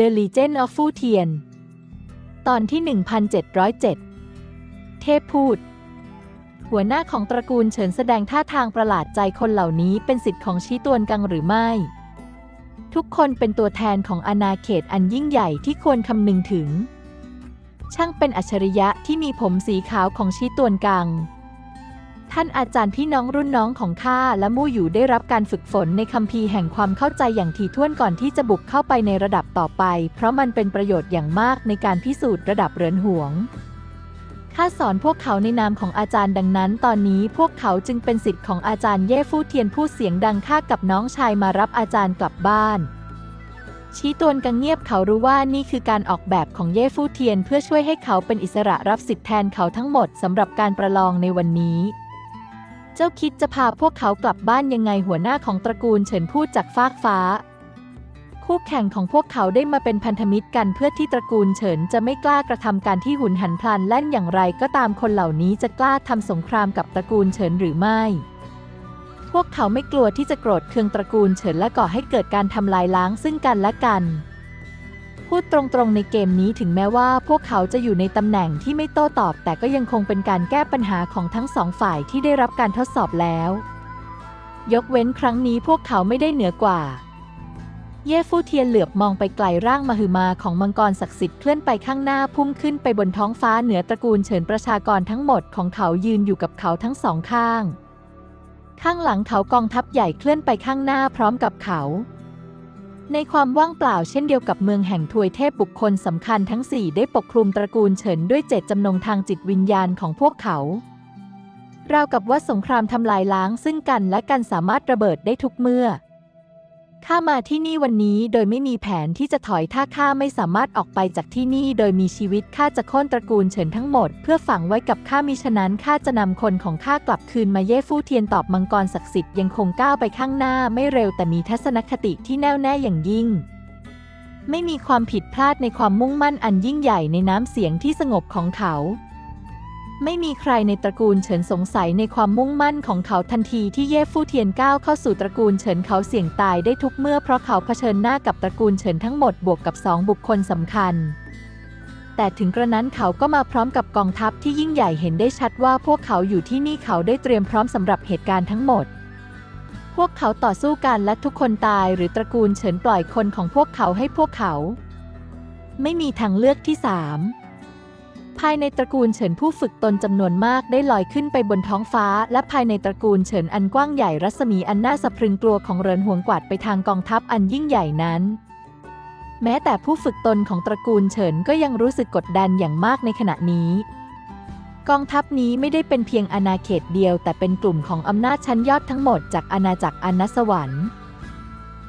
The Legend of Fu Tian ตอนที่ 1707 เทพพูด หัวหน้าของตระกูลเฉินแสดงท่าทางประหลาดใจคนเหล่านี้เป็นสิทธิ์ของชี้ตวนกังหรือไม่ ทุกคนเป็นตัวแทนของอาณาเขตอันยิ่งใหญ่ที่ควรคำนึงถึง ช่างเป็นอัจฉริยะที่มีผมสีขาวของชี้ตวนกัง ท่านอาจารย์พี่น้องรุ่นน้องของข้าและมู่อยู่ได้รับการฝึกฝนในคัมภีร์แห่งความเข้าใจอย่างถี่ถ้วนก่อนที่จะบุกเข้าไปในระดับต่อไป เพราะมันเป็นประโยชน์อย่างมากในการพิสูจน์ระดับเรือนหวงข้าสอนพวกเขาในนามของอาจารย์ดังนั้น ตอนนี้พวกเขาจึงเป็นสิทธิ์ของอาจารย์เย่ฟู่เทียนผู้เสียงดังข้ากับน้องชายมารับอาจารย์กลับบ้านชี้ตวนกังเงียบเขารู้ว่านี่คือการออกแบบของเย่ฟู่เทียน เพื่อช่วยให้เขาเป็นอิสระรับสิทธิ์แทนเขาทั้งหมดสำหรับการประลองในวันนี้ เจ้าคิดจะพาพวกเขากลับบ้านยังไงหัวหน้าของตระกูลเฉินพูดจากฟากฟ้า คู่แข่งของพวกเขาได้มาเป็นพันธมิตรกันเพื่อที่ตระกูลเฉินจะไม่กล้ากระทำการที่หุนหันพลันแล่นอย่างไรก็ตามคนเหล่านี้จะกล้าทำสงครามกับตระกูลเฉินหรือไม่ พวกเขาไม่กลัวที่จะโกรธเคืองตระกูลเฉินและก่อให้เกิดการทำลายล้างซึ่งกันและกัน พูดตรงๆในเกมนี้ถึงแม้ว่าพวกเขาจะอยู่ในตำแหน่งที่ไม่โต้ตอบ แต่ก็ยังคงเป็นการแก้ปัญหาของทั้งสองฝ่ายที่ได้รับการทดสอบแล้ว ยกเว้นครั้งนี้พวกเขาไม่ได้เหนือกว่า เย่ฟู่เทียนเหลือบมองไปไกลร่างมหึมาของมังกรศักดิ์สิทธิ์เคลื่อนไปข้างหน้าพุ่งขึ้นไปบนท้องฟ้าเหนือตระกูลเฉินประชากรทั้งหมดของเขายืนอยู่กับเขาทั้งสองข้าง ข้างหลังเขากองทัพใหญ่เคลื่อนไปข้างหน้าพร้อมกับเขา ในความว่างเปล่าเช่นเดียวกับเมืองแห่งทวยเทพบุคคลสำคัญทั้งสี่ได้ปกคลุมตระกูลเฉินด้วยเจตจำนงทางจิตวิญญาณของพวกเขาราวกับว่าสงครามทำลายล้างซึ่งกันและกันสามารถระเบิดได้ทุกเมื่อ ข้ามาที่นี่วันนี้โดยไม่มีแผนที่จะถอยถ้าข้าไม่สามารถออกไปจากที่นี่โดยมีชีวิตข้าจะโค่นตระกูลเฉินทั้งหมด เพื่อฝังไว้กับข้ามิฉะนั้นข้าจะนำคนของข้ากลับคืนมาเย่ฟู่เทียนตอบมังกรศักดิ์สิทธิ์ยังคงก้าวไปข้างหน้าไม่เร็วแต่มีทัศนคติที่แน่วแน่อย่างยิ่งไม่มีความผิดพลาดในความมุ่งมั่นอันยิ่งใหญ่ในน้ำเสียงที่สงบของเขา ไม่มีใครในตระกูลเฉินสงสัยในความมุ่งมั่นของเขาทันทีที่เย่ฟู่เทียนก้าวเข้าสู่ตระกูลเฉินเขาเสี่ยงตายได้ทุกเมื่อเพราะเขาเผชิญหน้ากับตระกูลเฉินทั้งหมดบวกกับสองบุคคลสำคัญ แต่ถึงกระนั้นเขาก็มาพร้อมกับกองทัพที่ยิ่งใหญ่เห็นได้ชัดว่าพวกเขาอยู่ที่นี่เขาได้เตรียมพร้อมสำหรับเหตุการณ์ทั้งหมด พวกเขาต่อสู้กันและทุกคนตายหรือตระกูลเฉินปล่อยคนของพวกเขาให้พวกเขา ไม่มีทางเลือกที่สาม ภายในตระกูลเฉินผู้ฝึกตนจำนวนมากได้ลอยขึ้นไปบนท้องฟ้า และภายในตระกูลเฉินอันกว้างใหญ่รัศมีอันน่าสะพรึงกลัวของเรินหวงกวาดไปทางกองทัพอันยิ่งใหญ่นั้น แม้แต่ผู้ฝึกตนของตระกูลเฉินก็ยังรู้สึกกดดันอย่างมากในขณะนี้ กองทัพนี้ไม่ได้เป็นเพียงอาณาเขตเดียว แต่เป็นกลุ่มของอำนาจชั้นยอดทั้งหมดจากอาณาจักรอนัสวรรค์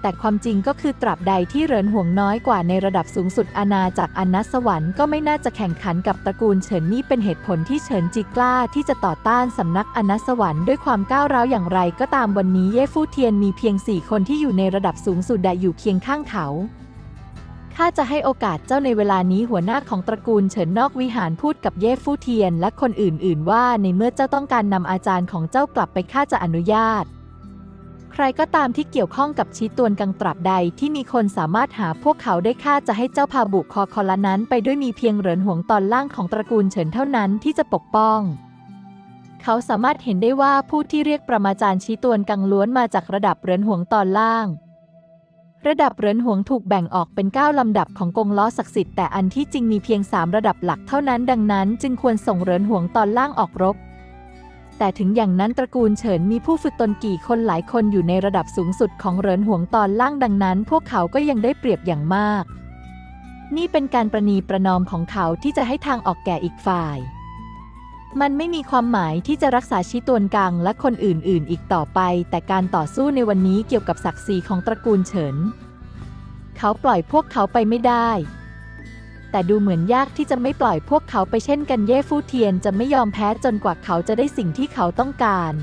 แต่ความจริงก็คือตราบใดที่เหรินห่วงน้อยกว่าในระดับสูงสุดอาณาจักรอนัสวรรค์ก็ไม่น่าจะแข่งขันกับตระกูลเฉินนี่เป็นเหตุผลที่เฉินจิกล้าที่จะต่อต้านสำนักอนัสวรรค์ด้วยความก้าวร้าวอย่างไรก็ตามวันนี้เย่ฟู่เทียนมีเพียงสี่คนที่อยู่ในระดับสูงสุดแต่อยู่เคียงข้างเขาข้าจะให้โอกาสเจ้าในเวลานี้หัวหน้าของตระกูลเฉินนอกวิหารพูดกับเย่ฟู่เทียนและคนอื่น ๆ ว่าในเมื่อเจ้าต้องการนำอาจารย์ของเจ้ากลับไปข้าจะอนุญาต ใครก็ตามที่เกี่ยวข้องกับชีตวนกังตราบใดที่มีคนสามารถหาพวกเขาได้ข้าจะให้เจ้าพาบุคอคอละนั้น ไปด้วยมีเพียงเหรินหวงตอนล่างของตระกูลเฉินเท่านั้นที่จะปกป้องเขาสามารถเห็นได้ว่าผู้ที่เรียกประมาจารย์ชีตวนกังล้วนมาจากระดับเหรินหวงตอนล่าง ระดับเหรินหวงถูกแบ่งออกเป็น 9 ลำดับของกงล้อศักดิ์สิทธิ์แต่อันที่จริงมีเพียง 3 ระดับหลักเท่านั้น ดังนั้น จึงควรส่งเหรินหวงตอนล่างออกรบ แต่ถึงอย่างนั้นตระกูลเฉินมีผู้ฝึกตนกี่คนหลายคนอยู่ในระดับสูงสุดของเหรินหวงตอนล่างดังนั้น พวกเขาก็ยังได้เปรียบอย่างมาก นี่เป็นการประนีประนอมของเขาที่จะให้ทางออกแก่อีกฝ่าย มันไม่มีความหมายที่จะรักษาชิตวนกังและคนอื่น ๆ อีกต่อไป แต่การต่อสู้ในวันนี้เกี่ยวกับศักดิ์ศรีของตระกูลเฉิน เขาปล่อยพวกเขาไปไม่ได้ แต่ดูเหมือนยากที่จะไม่ปล่อยพวกเขาไปเช่นกันเย่ฟู่เทียนจะไม่ยอมแพ้จนกว่าเขาจะได้สิ่งที่เขาต้องการ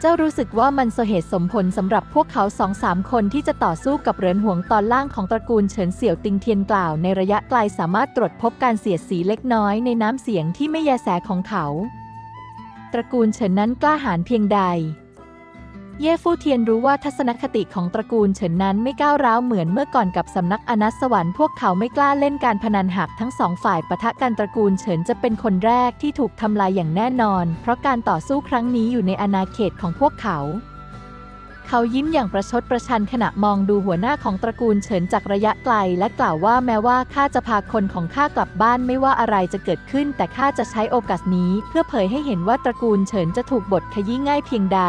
เจ้ารู้สึกว่ามันสเหตุสมผลสำหรับพวกเขาสองสามคนที่จะต่อสู้กับเหรินหวงตอนล่างของตระกูลเฉินเสี่ยวติงเทียนกล่าวในระยะไกลสามารถตรวจพบการเสียดสีเล็กน้อยในน้ำเสียงที่ไม่แยแสของเขา ตระกูลเฉินนั้นกล้าหาญเพียงใด เย่ฟู่เทียนรู้ว่าทัศนคติของตระกูลเฉินนั้นไม่ก้าวร้าวเหมือนเมื่อก่อนกับสำนักอนัสสวรรค์พวกเขาไม่กล้าเล่นการพนันหากทั้งสองฝ่ายปะทะกันตระกูลเฉินจะเป็นคนแรกที่ถูกทำลายอย่างแน่นอน เพราะการต่อสู้ครั้งนี้อยู่ในอาณาเขตของพวกเขา เขายิ้มอย่างประชดประชันขณะมองดูหัวหน้าของตระกูลเฉินจากระยะไกล และกล่าวว่าแม้ว่าข้าจะพาคนของข้ากลับบ้านไม่ว่าอะไรจะเกิดขึ้น แต่ข้าจะใช้โอกาสนี้ เพื่อเผยให้เห็นว่าตระกูลเฉินจะถูกบทขยี้ง่ายเพียงใด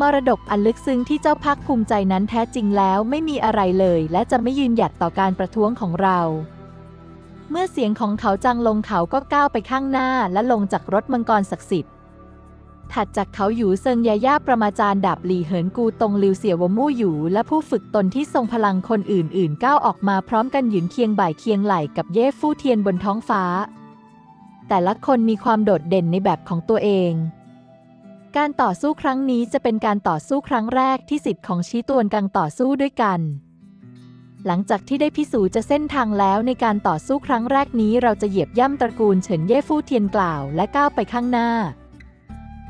มรดกอันลึกซึ้งที่เจ้าพักภูมิใจนั้นแท้จริงแล้วไม่มีอะไรเลย และจะไม่ยืนหยัดต่อการประท้วงของเรา เมื่อเสียงของเขาจังลงเขาก็ก้าวไปข้างหน้าและลงจากรถมังกรศักดิ์สิทธิ์ถัดจากเขาอยู่เซิงยาย่าประมาจารย์ดาบหลีเหินกูตรงลิวเสี่ยววมู่อยู่และผู้ฝึกตนที่ทรงพลังคนอื่นๆ ก้าวออกมาพร้อมกันยืนเคียงบ่ายเคียงไหล่กับเย่ฟู่เทียนบนท้องฟ้า แต่ละคนมีความโดดเด่นในแบบของตัวเอง การต่อสู้ครั้งนี้จะเป็นการต่อสู้ครั้งแรกที่สิทธิ์ของชี้ตวนกังต่อสู้ด้วยกัน หลังจากที่ได้พิสูจน์จะเส้นทางแล้วในการต่อสู้ครั้งแรกนี้เราจะเหยียบย่ำตระกูลเฉินเย่ฟู่เทียนกล่าวและก้าวไปข้างหน้า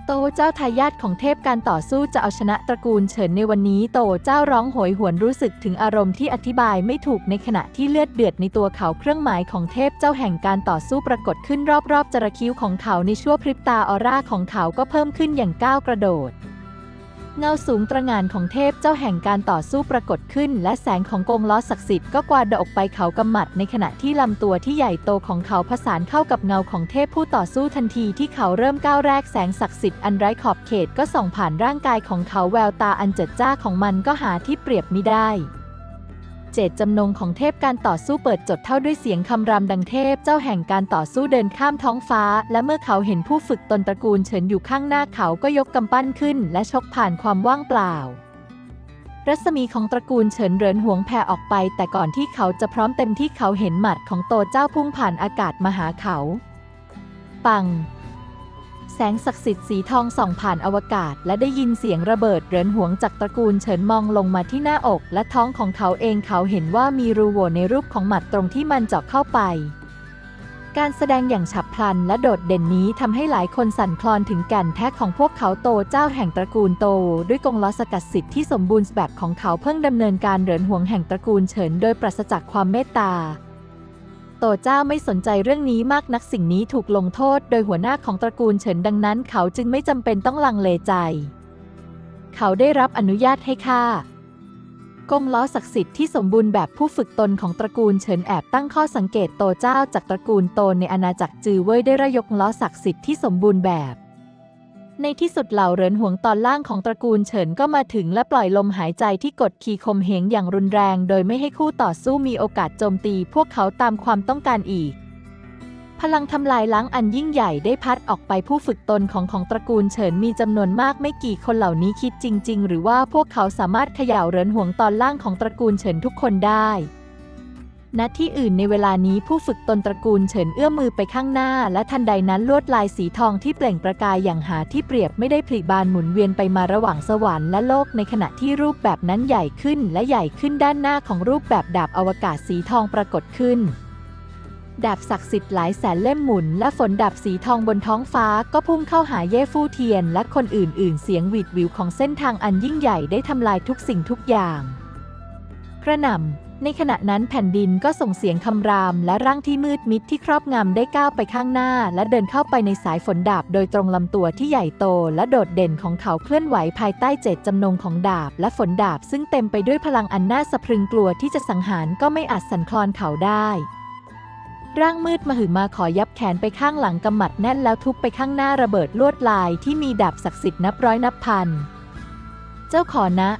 โตเจ้าทายาทของเทพการต่อสู้จะเอาชนะตระกูลเฉินในวันนี้ โตเจ้าร้องโหยหวนรู้สึกถึงอารมณ์ที่อธิบายไม่ถูกในขณะที่เลือดเดือดในตัวเขาเครื่องหมายของเทพเจ้าแห่งการต่อสู้ปรากฏขึ้นรอบๆจระคิ้วของเขาในชั่วพริบตาออร่าของเขาก็เพิ่มขึ้นอย่างก้าวกระโดด เงาสูงตระหง่านของเทพเจ้าแห่งการต่อสู้ปรากฏขึ้น และแสงของกงล้อศักดิ์สิทธิ์ก็กวาดออกไปเขากำหมัดในขณะที่ลำตัวที่ใหญ่โตของเขาผสานเข้ากับเงาของเทพผู้ต่อสู้ทันทีที่เขาเริ่มก้าวแรกแสงศักดิ์สิทธิ์อันไร้ขอบเขตก็ส่องผ่านร่างกายของเขาแววตาอันเจิดจ้าของมันก็หาที่เปรียบมิได้ เจตจำนงของเทพการต่อสู้เปิดจดเท่าด้วยเสียงคำรามดังเทพเจ้าแห่งการต่อสู้เดินข้ามท้องฟ้า และเมื่อเขาเห็นผู้ฝึกตนตระกูลเฉินอยู่ข้างหน้าเขาก็ยกกำปั้นขึ้น และชกผ่านความว่างเปล่า รัศมีของตระกูลเฉินเรินหวงแผ่ออกไป แต่ก่อนที่เขาจะพร้อมเต็มที่เขาเห็นหมัดของโตเจ้าพุ่งผ่านอากาศมาหาเขา ปัง แสงศักดิ์สิทธิ์สีทองส่องผ่านอวกาศ และได้ยินเสียงระเบิดเรินหวงจากตระกูลเฉินมองลงมาที่หน้าอก และท้องของเขาเองเขาเห็นว่ามีรูโหว่ในรูปของหมัดตรงที่มันเจาะเข้าไป การแสดงอย่างฉับพลันและโดดเด่นนี้ทำให้หลายคนสั่นคลอนถึงแก่นแท้ของพวกเขาโตเจ้าแห่งตระกูลโต ด้วยกงล้อสกัดสิทธิ์ที่สมบูรณ์แบบของเขาเพิ่งดำเนินการเหรินหวงแห่งตระกูลเฉินโดยปราศจากความเมตตา ตเจ้าไม่สนใจเรื่องนี้มากนักสิ่งนี้ถูกลงโทษโดยหัวหน้าของตระกูลเฉินดังนั้น เขาจึงไม่จำเป็นต้องลังเลใจ เขาได้รับอนุญาตให้ฆ่ากงล้อศักดิ์สิทธิ์ที่สมบูรณ์แบบผู้ฝึกตนของตระกูลเฉินแอบตั้งข้อสังเกตโตเจ้าจากตระกูลโตในอาณาจักรจือเว่ยได้ระยกล้อศักดิ์สิทธิ์ที่สมบูรณ์แบบ ในที่สุดเหล่าเหรินหวงตอนล่างของตระกูลเฉินก็มาถึงและปล่อยลมหายใจที่กดขี่ข่มเหงอย่างรุนแรง โดยไม่ให้คู่ต่อสู้มีโอกาสโจมตีพวกเขาตามความต้องการอีก พลังทำลายล้างอันยิ่งใหญ่ได้พัดออกไปผู้ฝึกตนของของตระกูลเฉินมีจำนวนมากไม่กี่คนเหล่านี้คิดจริง ๆ หรือว่าพวกเขาสามารถเขย่าเหรินหวงตอนล่างของตระกูลเฉินทุกคนได้ ณที่อื่นในเวลานี้ผู้ฝึกตนตระกูลเฉินเอื้อมมือไปข้างหน้า และทันใดนั้นลวดลายสีทองที่เปล่งประกายอย่างหาที่เปรียบไม่ได้ผลิบานหมุนเวียนไปมาระหว่างสวรรค์และโลกในขณะที่รูปแบบนั้นใหญ่ขึ้นและใหญ่ขึ้นด้านหน้าของรูปแบบดาบอวกาศสีทองปรากฏขึ้นดาบศักดิ์สิทธิ์หลายแสนเล่มหมุน และฝนดาบสีทองบนท้องฟ้าก็พุ่งเข้าหาเย่ฟู่เทียน และคนอื่น ๆ เสียงหวีดวิวของเส้นทางอันยิ่งใหญ่ได้ทำลายทุกสิ่งทุกอย่าง กระหน่ำ ในขณะนั้นแผ่นดินก็ส่งเสียงคำรามและร่างที่มืดมิดที่ครอบงำได้ก้าวไปข้างหน้า และเดินเข้าไปในสายฝนดาบ โดยตรงลำตัวที่ใหญ่โต และโดดเด่นของเขาเคลื่อนไหวภายใต้เจตจำนงของดาบ และฝนดาบซึ่งเต็มไปด้วยพลังอันน่าสะพรึงกลัวที่จะสังหารก็ไม่อาจสั่นคลอนเขาได้ร่างมืดมหึมาขอยับแขนไปข้างหลังกำหมัดแน่นแล้วทุบไปข้างหน้าระเบิดลวดลายที่มีดาบศักดิ์สิทธิ์นับร้อยนับพัน เจ้าขอนะ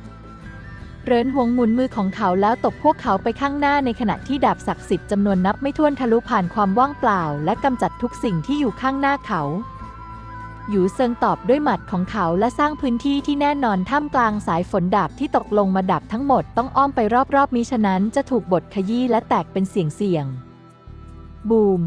เรินหวงหมุนมือของเขาแล้วตบพวกเขาไปข้างหน้าในขณะที่ดาบศักดิ์สิทธิ์จำนวนนับไม่ถ้วนทะลุผ่านความว่างเปล่า และกำจัดทุกสิ่งที่อยู่ข้างหน้าเขาหยูเซิงตอบด้วยหมัดของเขาและสร้างพื้นที่ที่แน่นอนท่ามกลางสายฝนดาบที่ตกลงมาดับทั้งหมดต้องอ้อมไปรอบๆมิฉะนั้นจะถูกบดขยี้และแตกเป็นเสียงๆบูม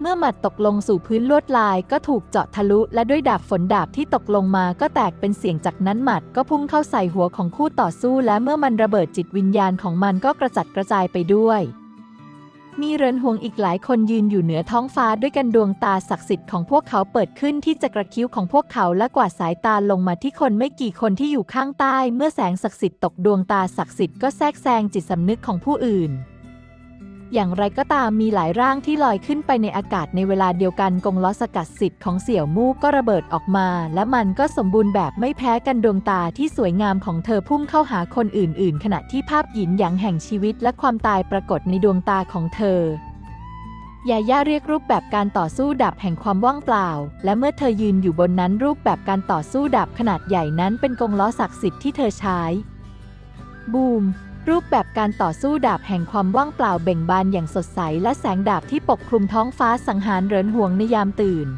เมื่อหมัดตกลงสู่พื้นลวดลายก็ถูกเจาะทะลุ และด้วยดาบฝนดาบที่ตกลงมาก็แตกเป็นเสียงจากนั้นหมัดก็พุ่งเข้าใส่หัวของคู่ต่อสู้ และเมื่อมันระเบิดจิตวิญญาณของมันก็กระจัดกระจายไปด้วย มีเรินหวงอีกหลายคนยืนอยู่เหนือท้องฟ้าด้วยกันดวงตาศักดิ์สิทธิ์ของพวกเขาเปิดขึ้นที่จะกระคิ้วของพวกเขาและกวาดสายตาลงมาที่คนไม่กี่คนที่อยู่ข้างใต้ เมื่อแสงศักดิ์สิทธิ์ตกดวงตาศักดิ์สิทธิ์ก็แทรกแซงจิตสำนึกของผู้อื่น อย่างไรก็ตามมีหลายร่างที่ลอยขึ้นไปในอากาศในเวลาเดียวกันกงล้อสกัดสิทธิ์ของเสี่ยวมู่ก็ระเบิดออกมา และมันก็สมบูรณ์แบบไม่แพ้กันดวงตาที่สวยงามของเธอพุ่งเข้าหาคนอื่น ๆ ขณะที่ภาพหยินหยางแห่งชีวิตและความตายปรากฏในดวงตาของเธอยาย่าเรียกรูปแบบการต่อสู้ดาบแห่งความว่างเปล่า และเมื่อเธอยืนอยู่บนนั้นรูปแบบการต่อสู้ดาบขนาดใหญ่นั้นเป็นกงล้อศักดิ์สิทธิ์ที่เธอใช้ บูม รูปแบบการต่อสู้ดาบแห่งความว่างเปล่าเบ่งบานอย่างสดใสและแสงดาบที่ปกคลุมท้องฟ้าสังหารเรินห่วงในยามตื่น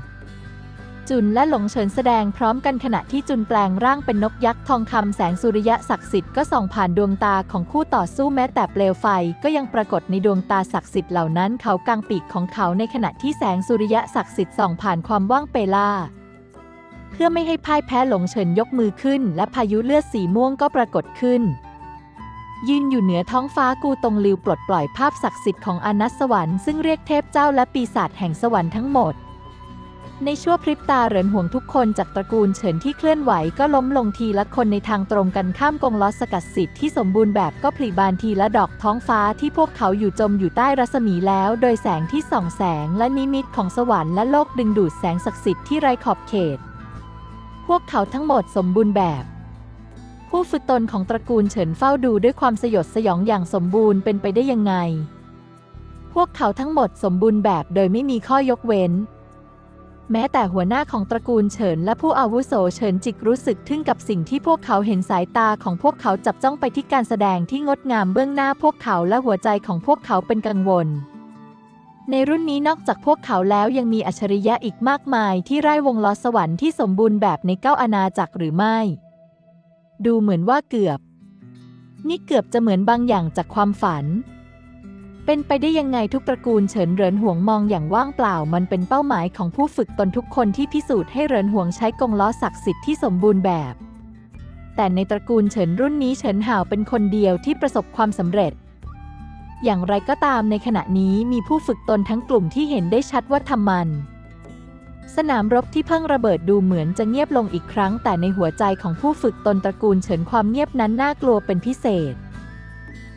จุนและหลงเฉินแสดงพร้อมกันขณะที่จุนแปลงร่างเป็นนกยักษ์ทองคำแสงสุริยะศักดิ์สิทธิ์ก็ส่องผ่านดวงตาของคู่ต่อสู้แม้แต่เปลวไฟก็ยังปรากฏในดวงตาศักดิ์สิทธิ์เหล่านั้นเขากางปีกของเขาในขณะที่แสงสุริยะศักดิ์สิทธิ์ส่องผ่านความว่างเปล่าเพื่อไม่ให้พ่ายแพ้หลงเฉินยกมือขึ้น และพายุเลือดสีม่วงก็ปรากฏขึ้น ยืนอยู่เหนือท้องฟ้ากูตรงลิวปลดปล่อยภาพศักดิ์สิทธิ์ของอนัสสวรรค์ซึ่งเรียกเทพเจ้าและปีศาจแห่งสวรรค์ทั้งหมด ในชั่วพริบตาเหรินห่วงทุกคนจากตระกูลเฉินที่เคลื่อนไหวก็ล้มลงทีละคนในทางตรงกันข้ามกงล้อสกัดสิทธิ์ที่สมบูรณ์แบบก็ผลิบานทีละดอกท้องฟ้าที่พวกเขาอยู่จมอยู่ใต้รัศมีแล้ว โดยแสงที่ส่องแสงและนิมิตของสวรรค์และโลกดึงดูดแสงศักดิ์สิทธิ์ที่ไร้ขอบเขต พวกเขาทั้งหมดสมบูรณ์แบบ ผู้ฝึกตนของตระกูลเฉินเฝ้าดูด้วยความสยดสยองอย่างสมบูรณ์เป็นไปได้ยังไง พวกเขาทั้งหมดสมบูรณ์แบบโดยไม่มีข้อยกเว้น แม้แต่หัวหน้าของตระกูลเฉินและผู้อาวุโสเฉินจิกรู้สึกทึ่งกับสิ่งที่พวกเขาเห็นสายตาของพวกเขาจับจ้องไปที่การแสดงที่งดงามเบื้องหน้าพวกเขาและหัวใจของพวกเขาเป็นกังวลในรุ่นนี้นอกจากพวกเขาแล้วยังมีอัจฉริยะอีกมากมายที่ไร้วงล้อสวรรค์ที่สมบูรณ์แบบในเก้าอาณาจักรหรือไม่ ดูเหมือนว่าเกือบ นี่เกือบจะเหมือนบางอย่างจากความฝัน เป็นไปได้ยังไงทุกตระกูลเฉินเหรินหวงมองอย่างว่างเปล่า มันเป็นเป้าหมายของผู้ฝึกตนทุกคนที่พิสูจน์ให้เหรินหวงใช้กงล้อศักดิ์สิทธิ์ที่สมบูรณ์แบบ แต่ในตระกูลเฉินรุ่นนี้เฉินห่าวเป็นคนเดียวที่ประสบความสำเร็จอย่างไรก็ตามในขณะนี้มีผู้ฝึกตนทั้งกลุ่มที่เห็นได้ชัดว่าทำมัน สนามรบที่เพิ่งระเบิดดูเหมือนจะเงียบลงอีกครั้ง แต่ในหัวใจของผู้ฝึกตนตระกูลเฉินความเงียบนั้นน่ากลัวเป็นพิเศษ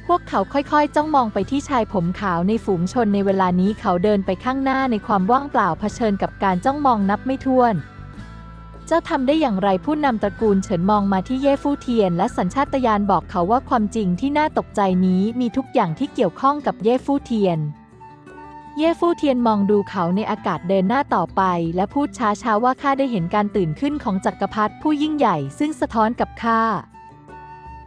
พวกเขาค่อยๆ จ้องมองไปที่ชายผมขาวในฝูงชนในเวลานี้เขาเดินไปข้างหน้าในความว่างเปล่าเผชิญกับการจ้องมองนับไม่ถ้วน เจ้าทำได้อย่างไรผู้นำตระกูลเฉินมองมาที่เย่ฟู่เทียน และสัญชาตญาณบอกเขาว่าความจริงที่น่าตกใจนี้มีทุกอย่างที่เกี่ยวข้องกับเย่ฟู่เทียน เย่ฟู่เทียนมองดูเขาในอากาศเดินหน้าต่อไป และพูดช้าๆว่าข้าได้เห็นการตื่นขึ้นของจักรพรรดิผู้ยิ่งใหญ่ซึ่งสะท้อนกับข้า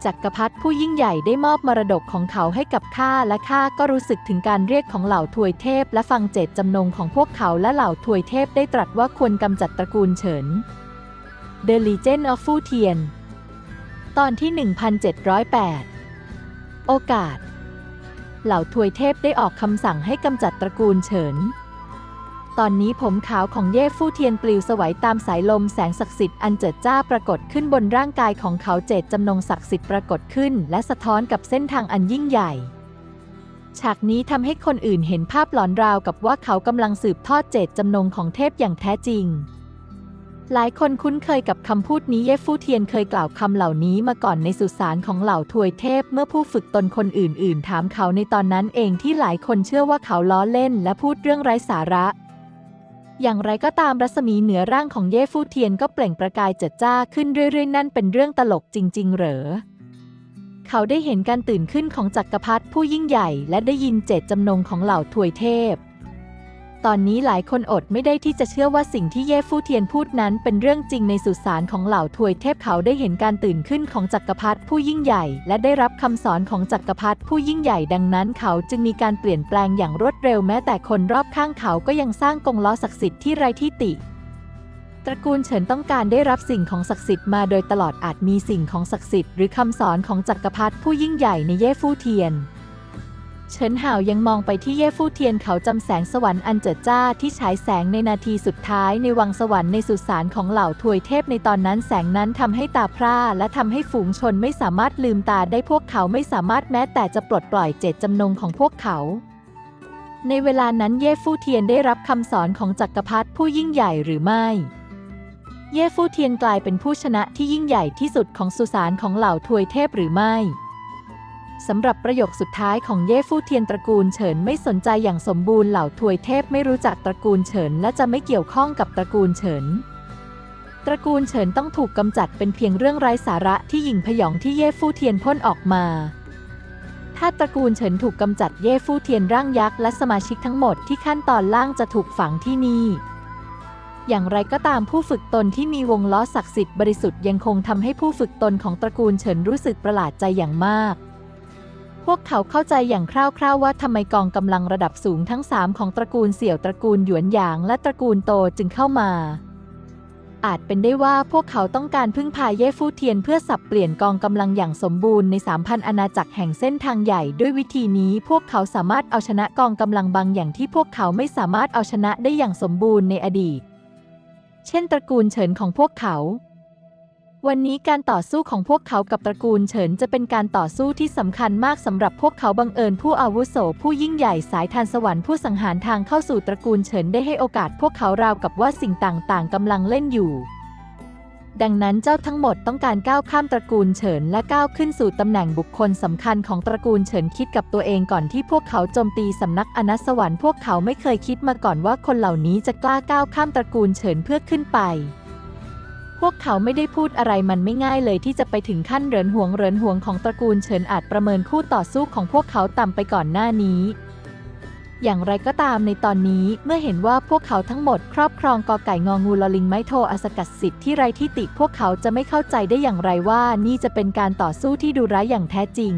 จักรพรรดิผู้ยิ่งใหญ่ได้มอบมรดกของเขาให้กับข้าและข้าก็รู้สึกถึงการเรียกของเหล่าทวยเทพ และฟังเจตจำนงของพวกเขาและเหล่าทวยเทพได้ตรัสว่าควรกำจัดตระกูลเฉิน The Legend of Fu Tian ตอนที่ 1708 โอกาส เหล่าทวยเทพได้ออกคำสั่งให้กำจัดตระกูลเฉิน ตอนนี้ผมขาวของเย่ฟู่เทียนปลิวสวัยตามสายลมแสงศักดิ์สิทธิ์อันเจิดจ้าปรากฏขึ้นบนร่างกายของเขาเจตจำนงศักดิ์สิทธิ์ปรากฏขึ้น และสะท้อนกับเส้นทางอันยิ่งใหญ่ฉากนี้ทำให้คนอื่นเห็นภาพหลอนราวกับว่าเขากำลังสืบทอดเจตจำนงของเทพอย่างแท้จริง หลายคนคุ้นเคยกับคำพูดนี้เย่ฟู่เทียนเคยกล่าวคำเหล่านี้มาก่อนในสุสานของเหล่าทวยเทพ เมื่อผู้ฝึกตนคนอื่น ๆ ถามเขาในตอนนั้นเองที่หลายคนเชื่อว่าเขาล้อเล่นและพูดเรื่องไร้สาระ อย่างไรก็ตามรัศมีเหนือร่างของเย่ฟู่เทียนก็เปล่งประกายเจิดจ้าขึ้นเรื่อยๆ นั่นเป็นเรื่องตลกจริง ๆ เหรอ เขาได้เห็นการตื่นขึ้นของจักรพรรดิผู้ยิ่งใหญ่ และได้ยินเจตจำนงของเหล่าทวยเทพ ตอนนี้หลายคนอดไม่ได้ที่จะเชื่อว่าสิ่งที่เย่ฟู่เทียนพูดนั้นเป็นเรื่องจริงในสุสานของเหล่าทวยเทพเขาได้เห็นการตื่นขึ้นของจักรพรรดิผู้ยิ่งใหญ่ และได้รับคำสอนของจักรพรรดิผู้ยิ่งใหญ่ดังนั้นเขาจึงมีการเปลี่ยนแปลงอย่างรวดเร็วแม้แต่คนรอบข้างเขาก็ยังสร้างกงล้อศักดิ์สิทธิ์ที่ไร้ที่ติตระกูลเฉินต้องการได้รับสิ่งของศักดิ์สิทธิ์มาโดยตลอดอาจมีสิ่งของศักดิ์สิทธิ์หรือคำสอนของจักรพรรดิผู้ยิ่งใหญ่ในเย่ฟู่เทียน เฉินห่าวยังมองไปที่เย่ฟู่เทียนเขาจำแสงสวรรค์อันเจิดจ้าที่ฉายแสงในนาทีสุดท้ายในวังสวรรค์ในสุสานของเหล่าทวยเทพในตอนนั้นแสงนั้นทำให้ตาพร่าและทำให้ฝูงชนไม่สามารถลืมตาได้พวกเขาไม่สามารถแม้แต่จะปลดปล่อยเจตจำนงของพวกเขาในเวลานั้นเย่ฟู่เทียนได้รับคำสอนของจักรพรรดิผู้ยิ่งใหญ่หรือไม่ เย่ฟู่เทียนกลายเป็นผู้ชนะที่ยิ่งใหญ่ที่สุดของสุสานของเหล่าทวยเทพหรือไม่ สำหรับประโยคสุดท้ายของเย่ฟู่เทียนตระกูลเฉินไม่สนใจอย่างสมบูรณ์เหล่าทวยเทพไม่รู้จักตระกูลเฉินและจะไม่เกี่ยวข้องกับตระกูลเฉิน ตระกูลเฉินต้องถูกกำจัดเป็นเพียงเรื่องไร้สาระที่หยิ่งพยองที่เย่ฟู่เทียนพ่นออกมา ถ้าตระกูลเฉินถูกกำจัดเย่ฟู่เทียนร่างยักษ์และสมาชิกทั้งหมดที่ขั้นตอนล่างจะถูกฝังที่นี่อย่างไรก็ตามผู้ฝึกตนที่มีวงล้อศักดิ์สิทธิ์บริสุทธิ์ยังคงทำให้ผู้ฝึกตนของตระกูลเฉินรู้สึกประหลาดใจอย่างมาก พวกเขาเข้าใจอย่างคร่าวๆว่าทำไมกองกำลังระดับสูงทั้งสามของตระกูลเสี่ยวตระกูลหยวนหยางและตระกูลโตจึงเข้ามา อาจเป็นได้ว่าพวกเขาต้องการพึ่งพาเย่ฟู่เทียนเพื่อสับเปลี่ยนกองกำลังอย่างสมบูรณ์ใน 3,000 อาณาจักรแห่งเส้นทางใหญ่ด้วยวิธีนี้พวกเขาสามารถเอาชนะกองกำลังบางอย่างที่พวกเขาไม่สามารถเอาชนะได้อย่างสมบูรณ์ในอดีต เช่น ตระกูลเฉินของพวกเขา วันนี้การต่อสู้ของพวกเขากับตระกูลเฉินจะเป็นการต่อสู้ที่สำคัญมากสำหรับพวกเขาบังเอิญผู้อาวุโสผู้ยิ่งใหญ่สายทานสวรรค์ผู้สังหารทางเข้าสู่ตระกูลเฉินได้ให้โอกาสพวกเขาราวกับว่าสิ่งต่างๆกำลังเล่นอยู่ ดังนั้นเจ้าทั้งหมดต้องการก้าวข้ามตระกูลเฉินและก้าวขึ้นสู่ตำแหน่งบุคคลสำคัญของตระกูลเฉินคิดกับตัวเองก่อนที่พวกเขาโจมตีสำนักอนัสสวรรค์พวกเขาไม่เคยคิดมาก่อนว่าคนเหล่านี้จะกล้าก้าวข้ามตระกูลเฉินเพื่อขึ้นไป พวกเขาไม่ได้พูดอะไรมันไม่ง่ายเลยที่จะไปถึงขั้นเหรินหวงเหรินหวงของตระกูลเฉินอาจประเมินคู่ต่อสู้ของพวกเขาต่ำไปก่อนหน้านี้ อย่างไรก็ตามในตอนนี้เมื่อเห็นว่าพวกเขาทั้งหมดครอบครองกอไก่งองูลอลิงไม้โทอสกัดสิทธิ์ที่ไรที่ติพวกเขาจะไม่เข้าใจได้อย่างไรว่านี่จะเป็นการต่อสู้ที่ดูร้ายอย่างแท้จริง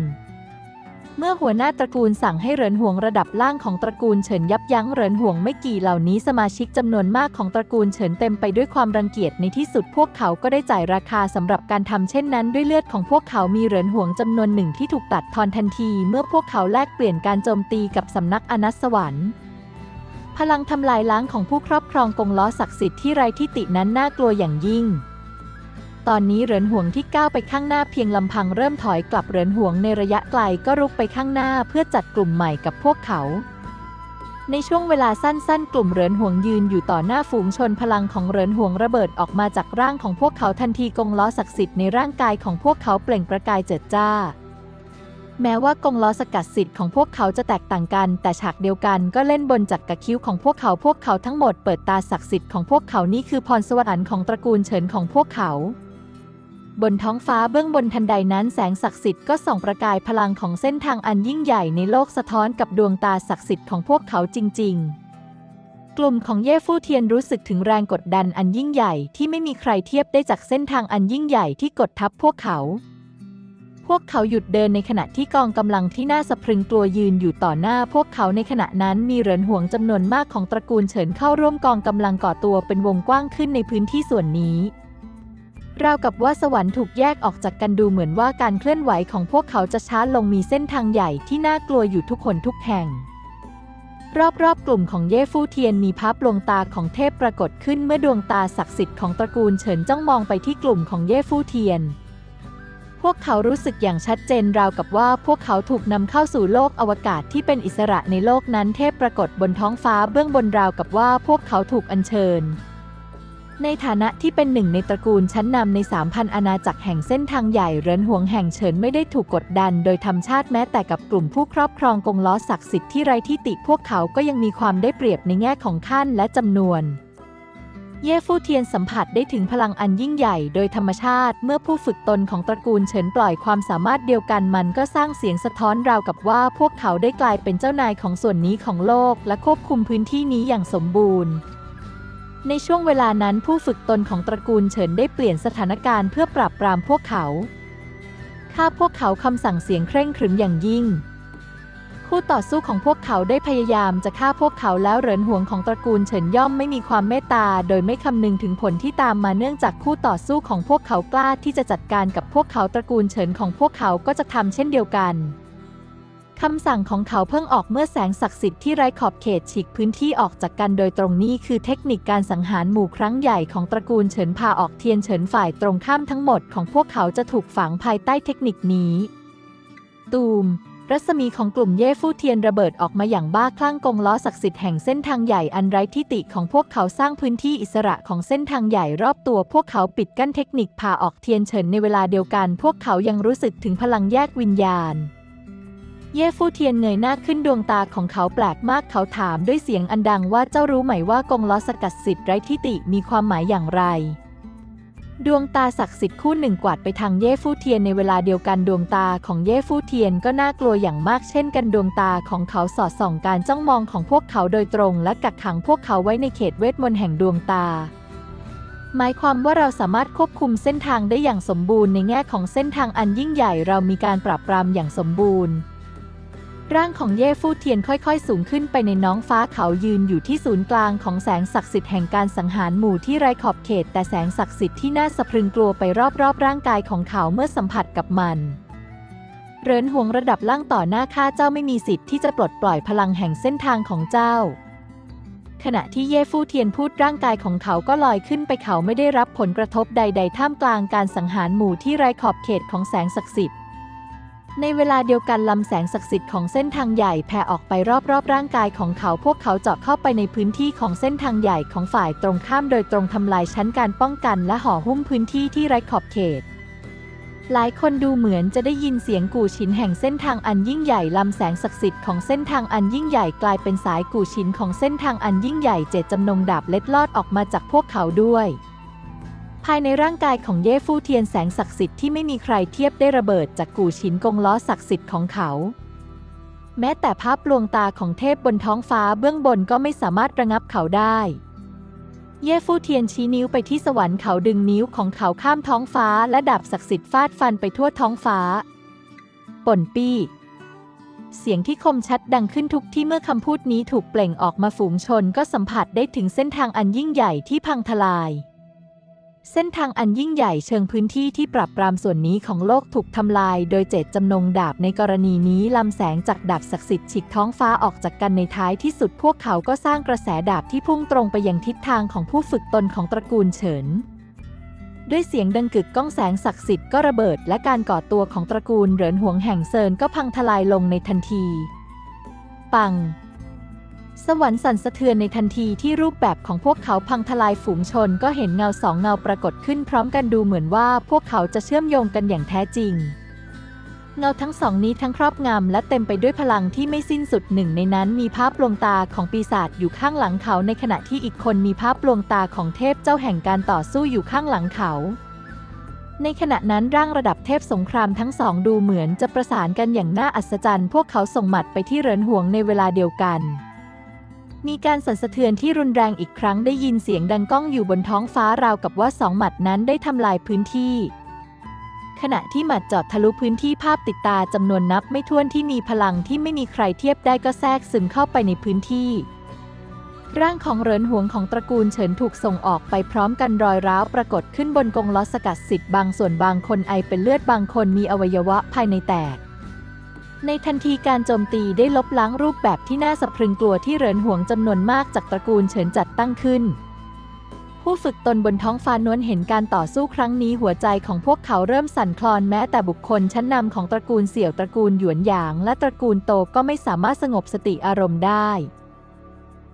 เมื่อหัวหน้าตระกูลสั่งให้เหรินหวงระดับล่างของตระกูลเฉินยับยั้งเหรินหวงไม่กี่เหล่านี้สมาชิกจำนวนมากของตระกูลเฉินเต็มไปด้วยความรังเกียจในที่สุดพวกเขาก็ได้จ่ายราคาสำหรับการทำเช่นนั้นด้วยเลือดของพวกเขามีเหรินหวงจำนวนหนึ่งที่ถูกตัดทอนทันที เมื่อพวกเขาแลกเปลี่ยนการโจมตีกับสำนักอนัสสวรรค์พลังทำลายล้างของผู้ครอบครองกงล้อศักดิ์สิทธิ์ที่ไรที่ตินั้นน่ากลัวอย่างยิ่ง ตอนนี้เหรินห่วงที่ก้าวไปข้างหน้าเพียงลำพังเริ่มถอยกลับเหรินห่วงในระยะไกลก็รุกไปข้างหน้าเพื่อจัดกลุ่มใหม่กับพวกเขาในช่วงเวลาสั้นๆ กลุ่มเหรินห่วงยืนอยู่ต่อหน้าฝูงชนพลังของเหรินห่วงระเบิดออกมาจากร่างของพวกเขาทันทีกงล้อศักดิ์สิทธิ์ในร่างกายของพวกเขาเปล่งประกายเจิดจ้า แม้ว่ากงล้อสกัดสิทธิ์ของพวกเขาจะแตกต่างกัน แต่ฉากเดียวกันก็เล่นบนจักกระคิ้วของพวกเขาพวกเขาทั้งหมดเปิดตาศักดิ์สิทธิ์ของพวกเขานี่คือพรสวรรค์ของตระกูลเฉินของพวกเขา บนท้องฟ้าเบื้องบนทันใดนั้นแสงศักดิ์สิทธิ์ก็ส่องประกายพลังของเส้นทางอันยิ่งใหญ่ในโลกสะท้อนกับดวงตาศักดิ์สิทธิ์ของพวกเขาจริง ๆ กลุ่มของเย่ฟู่เทียนรู้สึกถึงแรงกดดันอันยิ่งใหญ่ที่ไม่มีใครเทียบได้จากเส้นทางอันยิ่งใหญ่ที่กดทับพวกเขา พวกเขาหยุดเดินในขณะที่กองกำลังที่น่าสะพรึงกลัวยืนอยู่ต่อหน้าพวกเขาในขณะนั้นมีเหรินหวงจำนวนมากของตระกูลเฉินเข้าร่วมกองกำลังก่อตัวเป็นวงกว้างขึ้นในพื้นที่ส่วนนี้ ราวกับว่าสวรรค์ถูกแยกออกจากกันดูเหมือนว่าการเคลื่อนไหวของพวกเขาจะช้าลงมีเส้นทางใหญ่ที่น่ากลัวอยู่ทุกคนทุกแห่ง รอบๆ กลุ่มของเย่ฟู่เทียนมีภาพลวงตาของเทพปรากฏขึ้นเมื่อดวงตาศักดิ์สิทธิ์ของตระกูลเฉินจ้องมองไปที่กลุ่มของเย่ฟู่เทียน พวกเขารู้สึกอย่างชัดเจนราวกับว่าพวกเขาถูกนำเข้าสู่โลกอวกาศที่เป็นอิสระในโลกนั้นเทพปรากฏบนท้องฟ้าเบื้องบนราวกับว่าพวกเขาถูกอัญเชิญ ในฐานะที่เป็นหนึ่งในตระกูลชั้นนำใน 3,000 อาณาจักรแห่งเส้นทางใหญ่เรินหวงแห่งเฉินไม่ได้ถูกกดดัน โดยธรรมชาติแม้แต่กับกลุ่มผู้ครอบครองกงล้อศักดิ์สิทธิ์ที่ไร้ที่ติพวกเขาก็ยังมีความได้เปรียบในแง่ของขั้นและจำนวน เย่ฟู่เทียนสัมผัสได้ถึงพลังอันยิ่งใหญ่โดยธรรมชาติ เมื่อผู้ฝึกตนของตระกูลเฉินปล่อยความสามารถเดียวกันมันก็สร้างเสียงสะท้อนราวกับว่าพวกเขาได้กลายเป็นเจ้านายของส่วนนี้ของโลก และควบคุมพื้นที่นี้อย่างสมบูรณ์ ในช่วงเวลานั้นผู้ฝึกตนของตระกูลเฉินได้เปลี่ยนสถานการณ์เพื่อปราบปรามพวกเขาฆ่าพวกเขาคำสั่งเสียงเคร่งครึมอย่างยิ่ง คู่ต่อสู้ของพวกเขาได้พยายามจะฆ่าพวกเขาแล้วเหรินห่วงของตระกูลเฉินย่อมไม่มีความเมตตา โดยไม่คำนึงถึงผลที่ตามมาเนื่องจากคู่ต่อสู้ของพวกเขากล้าที่จะจัดการกับพวกเขาตระกูลเฉินของพวกเขาก็จะทำเช่นเดียวกัน คำสั่งของเขาเพิ่งออกเมื่อแสงศักดิ์สิทธิ์ที่ไร้ขอบเขตฉีกพื้นที่ออกจากกันโดยตรงนี้คือเทคนิคการสังหารหมู่ครั้งใหญ่ของตระกูลเฉินพาออกเทียนเฉินฝ่ายตรงข้ามทั้งหมดของพวกเขาจะถูกฝังภายใต้เทคนิคนี้ ตูม รัศมีของกลุ่มเย่ฟู่เทียนระเบิดออกมาอย่างบ้าคลั่งกงล้อศักดิ์สิทธิ์แห่งเส้นทางใหญ่อันไร้ที่ติของพวกเขาสร้างพื้นที่อิสระของเส้นทางใหญ่รอบตัว พวกเขาปิดกั้นเทคนิคพาออกเทียนเฉินในเวลาเดียวกัน พวกเขายังรู้สึกถึงพลังแยกวิญญาณ เย่ฟู่เทียนเงยหน้าขึ้นดวงตาของเขาแปลกมากเขาถามด้วยเสียงอันดังว่าเจ้ารู้ไหมว่ากงล้อสกัดสิทธิ์ไร้ที่ติมีความหมายอย่างไร ดวงตาศักดิ์สิทธิ์คู่หนึ่งกวาดไปทางเย่ฟู่เทียนในเวลาเดียวกันดวงตาของเย่ฟู่เทียนก็น่ากลัวอย่างมากเช่นกันดวงตาของเขาสอดส่องการจ้องมองของพวกเขาโดยตรง และกักขังพวกเขาไว้ในเขตเวทมนต์แห่งดวงตาหมายความว่าเราสามารถควบคุมเส้นทางได้อย่างสมบูรณ์ในแง่ของเส้นทางอันยิ่งใหญ่เรามีการปราบปรามอย่างสมบูรณ์ ร่างของเย่ฟู่เทียนค่อยๆ สูงขึ้นไปในน้องฟ้าเขายืนอยู่ที่ศูนย์กลางของแสงศักดิ์สิทธิ์แห่งการสังหารหมู่ที่ไร้ขอบเขต แต่แสงศักดิ์สิทธิ์ที่น่าสะพรึงกลัวไปรอบๆ ร่างกายของเขาเมื่อสัมผัสกับมัน เรินห่วงระดับล่างต่อหน้าข้าเจ้าไม่มีสิทธิ์ที่จะปลดปล่อยพลังแห่งเส้นทางของเจ้า ขณะที่เย่ฟู่เทียนพูดร่างกายของเขาก็ลอยขึ้นไปเขาไม่ได้รับผลกระทบใด ๆ ท่ามกลางการสังหารหมู่ที่ไร้ขอบเขตของแสงศักดิ์สิทธิ์ ในเวลาเดียวกันลำแสงศักดิ์สิทธิ์ของเส้นทางใหญ่แผ่ออกไปรอบๆ ร่างกายของเขาพวกเขาเจาะเข้าไปในพื้นที่ของเส้นทางใหญ่ของฝ่ายตรงข้ามโดยตรงทำลายชั้นการป้องกันและห่อหุ้มพื้นที่ที่ไร้ขอบเขต หลายคนดูเหมือนจะได้ยินเสียงกู่ชินแห่งเส้นทางอันยิ่งใหญ่ลำแสงศักดิ์สิทธิ์ของเส้นทางอันยิ่งใหญ่กลายเป็นสายกู่ชินของเส้นทางอันยิ่งใหญ่เจตจำนงดาบเล็ดลอดออกมาจากพวกเขาด้วย ภายในร่างกายของเย่ฟู่เทียนแสงศักดิ์สิทธิ์ที่ไม่มีใครเทียบได้ระเบิดจากกู่ชินกงล้อศักดิ์สิทธิ์ของเขา แม้แต่ภาพลวงตาของเทพบนท้องฟ้าเบื้องบนก็ไม่สามารถระงับเขาได้ เย่ฟู่เทียนชี้นิ้วไปที่สวรรค์เขาดึงนิ้วของเขาข้ามท้องฟ้าและดาบศักดิ์สิทธิ์ฟาดฟันไปทั่วท้องฟ้า ป่นปี้ เสียงที่คมชัดดังขึ้นทุกที่เมื่อคำพูดนี้ถูกเปล่งออกมาฝูงชนก็สัมผัสได้ถึงเส้นทางอันยิ่งใหญ่ที่พังทลาย เส้นทางอันยิ่งใหญ่เชิงพื้นที่ที่ปรับปรามส่วนนี้ของโลกถูกทำลาย โดยเจตจำนงดาบในกรณีนี้ลำแสงจากดาบศักดิ์สิทธิ์ฉีกท้องฟ้าออกจากกันในท้ายที่สุดพวกเขาก็สร้างกระแสดาบที่พุ่งตรงไปยังทิศทางของผู้ฝึกตนของตระกูลเฉิน ด้วยเสียงดังกึกก้องแสงศักดิ์สิทธิ์ก็ระเบิด และการก่อตัวของตระกูลเหรินหวงแห่งเซินก็พังทลายลงในทันที ปัง สวรรค์สั่นสะเทือนในทันทีที่รูปแบบของพวกเขาพังทลายฝูงชนก็เห็นเงาสองเงาปรากฏขึ้นพร้อมกันดูเหมือนว่าพวกเขาจะเชื่อมโยงกันอย่างแท้จริง เงาทั้งสองนี้ทั้งครอบงำและเต็มไปด้วยพลังที่ไม่สิ้นสุดหนึ่งในนั้นมีภาพลวงตาของปีศาจอยู่ข้างหลังเขาในขณะที่อีกคนมีภาพลวงตาของเทพเจ้าแห่งการต่อสู้อยู่ข้างหลังเขาในขณะนั้นร่างระดับเทพสงครามทั้งสองดูเหมือนจะประสานกันอย่างน่าอัศจรรย์ พวกเขาส่งหมัดไปที่เรินห่วงในเวลาเดียวกัน มีการสั่นสะเทือนที่รุนแรงอีกครั้งได้ยินเสียงดังก้องอยู่บนท้องฟ้าราวกับว่าสองหมัดนั้นได้ทำลายพื้นที่ ขณะที่หมัดจอดทะลุพื้นที่ภาพติดตาจำนวนนับไม่ถ้วนที่มีพลังที่ไม่มีใครเทียบได้ก็แทรกซึมเข้าไปในพื้นที่ร่างของเหรินหวงของตระกูลเฉินถูกส่งออกไปพร้อมกันรอยร้าวปรากฏขึ้นบนกงล้อสกัดสิทธิ์บางส่วนบางคนไอเป็นเลือดบางคนมีอวัยวะภายในแตก ในทันทีการโจมตีได้ลบล้างรูปแบบที่น่าสะพรึงกลัวที่เหรินหวงจำนวนมากจากตระกูลเฉินจัดตั้งขึ้น ผู้ฝึกตนบนท้องฟ้านวลเห็นการต่อสู้ครั้งนี้หัวใจของพวกเขาเริ่มสั่นคลอนแม้แต่บุคคลชั้นนำของตระกูลเสี่ยวตระกูลหยวนหยาง และตระกูลโตก็ไม่สามารถสงบสติอารมณ์ได้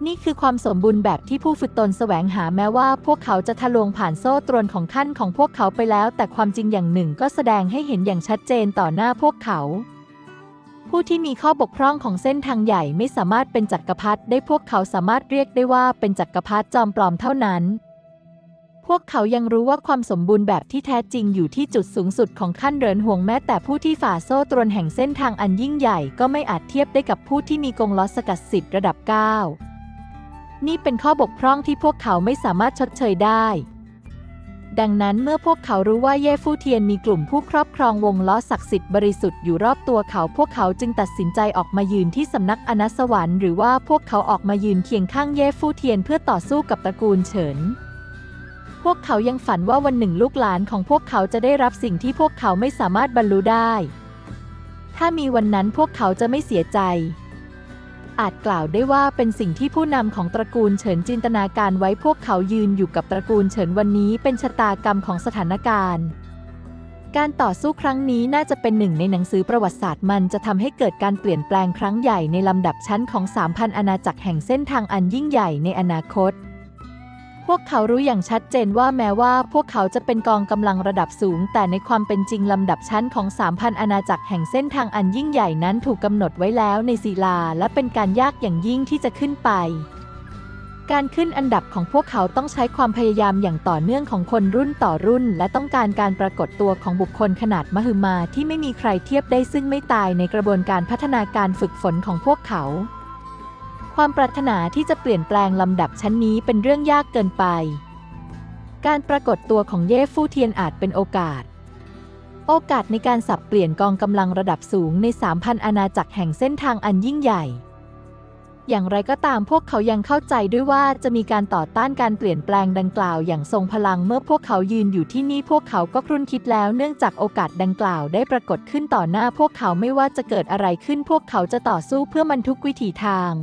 นี่คือความสมบูรณ์แบบที่ผู้ฝึกตนแสวงหาแม้ว่า พวกเขาจะทะลวงผ่านโซ่ตรวนของขั้นของพวกเขาไปแล้ว แต่ความจริงอย่างหนึ่งก็แสดงให้เห็นอย่างชัดเจนต่อหน้าพวกเขา ผู้ที่มีข้อบกพร่องของเส้นทางใหญ่ไม่สามารถเป็นจักรพรรดิได้พวกเขาสามารถเรียกได้ว่าเป็นจักรพรรดิจอมปลอมเท่านั้น พวกเขายังรู้ว่าความสมบูรณ์แบบที่แท้จริงอยู่ที่จุดสูงสุดของขั้นเรินห่วงแม้แต่ผู้ที่ฝ่าโซ่ตรวนแห่งเส้นทางอันยิ่งใหญ่ก็ไม่อาจเทียบได้กับผู้ที่มีกงล้อสกัดสิทธิ์ระดับ 9 นี่เป็นข้อบกพร่องที่พวกเขาไม่สามารถชดเชยได้ ดังนั้นเมื่อพวกเขารู้ว่าเย่ฟู่เทียนมีกลุ่มผู้ครอบครองวงล้อศักดิ์สิทธิ์บริสุทธิ์อยู่รอบตัวเขา พวกเขาจึงตัดสินใจออกมายืนที่สำนักอนัสวรรค์หรือว่าพวกเขาออกมายืนเคียงข้างเย่ฟู่เทียนเพื่อต่อสู้กับตระกูลเฉินพวกเขายังฝันว่าวันหนึ่งลูกหลานของพวกเขาจะได้รับสิ่งที่พวกเขาไม่สามารถบรรลุได้ ถ้ามีวันนั้นพวกเขาจะไม่เสียใจ อาจกล่าวได้ว่าเป็นสิ่งที่ผู้นำของตระกูลเฉินจินตนาการไว้พวกเขายืนอยู่กับตระกูลเฉินวันนี้เป็นชะตากรรมของสถานการณ์ การต่อสู้ครั้งนี้น่าจะเป็นหนึ่งในหนังสือประวัติศาสตร์มันจะทำให้เกิดการเปลี่ยนแปลงครั้งใหญ่ในลำดับชั้นของ 3,000 อาณาจักรแห่งเส้นทางอันยิ่งใหญ่ในอนาคต พวกเขารู้อย่างชัดเจนว่าแม้ว่าพวกเขาจะเป็นกองกำลังระดับสูง แต่ในความเป็นจริงลำดับชั้นของ 3,000 อาณาจักรแห่งเส้นทางอันยิ่งใหญ่นั้นถูกกำหนดไว้แล้วในศิลา และเป็นการยากอย่างยิ่งที่จะขึ้นไป การขึ้นอันดับของพวกเขาต้องใช้ความพยายามอย่างต่อเนื่องของคนรุ่นต่อรุ่น และต้องการการปรากฏตัวของบุคคลขนาดมหึมาที่ไม่มีใครเทียบได้ซึ่งไม่ตายในกระบวนการพัฒนาการฝึกฝนของพวกเขา ความปรารถนาที่จะเปลี่ยนแปลงลำดับชั้นนี้เป็นเรื่องยากเกินไป การปรากฏตัวของเย่ฟู่เทียนอาจเป็นโอกาส โอกาสในการสับเปลี่ยนกองกำลังระดับสูงใน 3,000 อาณาจักรแห่งเส้นทางอันยิ่งใหญ่ อย่างไรก็ตามพวกเขายังเข้าใจด้วยว่าจะมีการต่อต้านการเปลี่ยนแปลงดังกล่าวอย่างทรงพลังเมื่อพวกเขายืนอยู่ที่นี่พวกเขาก็ครุ่นคิดแล้วเนื่องจากโอกาสดังกล่าวได้ปรากฏขึ้นต่อหน้าพวกเขาไม่ว่าจะเกิดอะไรขึ้นพวกเขาจะต่อสู้เพื่อมันทุกวิถีทาง